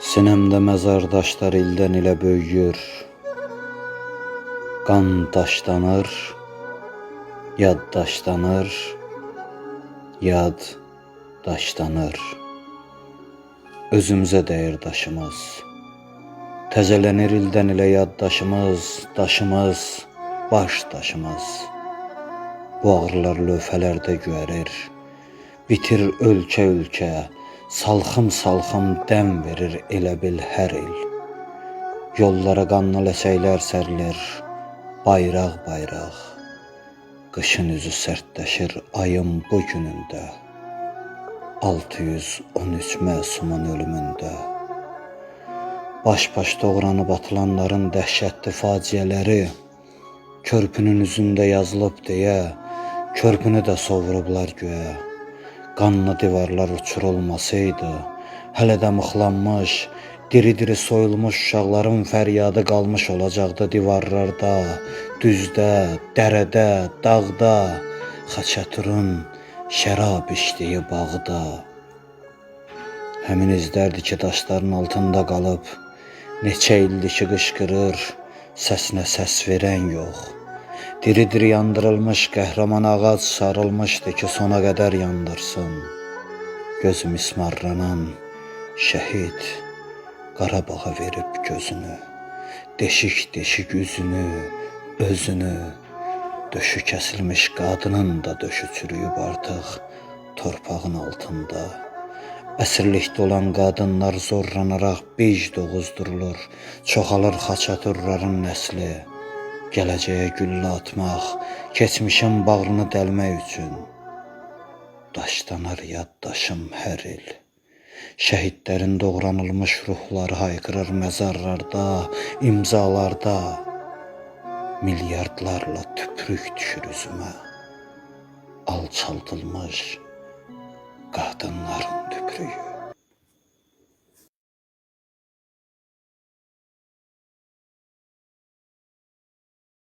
Sinəmdə məzar daşlar ildən ilə böyüyür. Qan daşlanır, yad daşlanır, yad daşlanır. Özümüzə dəyir daşımız. Təzələnir ildən ilə yad daşımız, daşımız, baş daşımız. Bu ağrılar lövhələrdə güərir. Bitir ölkə-ölkə, salxım-salxım dəm verir elə bil hər il. Yollara qanlı ləçəklər sərilir, bayraq-bayraq. Qışın üzü sərtləşir ayın bu günündə. 613 məsumun ölümündə. Baş-baş doğranıb atılanların dəhşətli faciələri körpünün üzündə yazılıb deyə körpünü də sovurublar göyə. Qanlı divarlar uçurulmasaydı, hələ də mıxlanmış, diri-diri soyulmuş uşaqların fəryadı qalmış olacaqdı divarlarda, düzdə, dərədə, dağda, Xaçaturun şərab içdiyi bağda. Həmin izlərdir ki, daşların altında qalıb, neçə ildir ki qışqırır, səsinə səs verən yox. Diri-diri yandırılmış qəhrəman ağac sarılmışdı ki, sona qədər yandırsın. Gözü mismarlanan şəhid Qarabağa verib gözünü, deşik-deşik üzünü, özünü, döşü kəsilmiş qadının da döşü çürüyüb artıq torpağın altında. Əsirlikdə olan qadınlar zorlanaraq bej doğuzdurulur, çoxalır xaçaturların nəsli. Gələcəyə güllə atmaq, keçmişin bağrını dəlmək üçün. Daşlanar yaddaşım hər il. Şəhidlərin doğranılmış ruhları haykırır məzarlarda, imzalarda. Milyardlarla tüpürük düşür üzümə. Alçaldılmış qadınların tüpürüyü.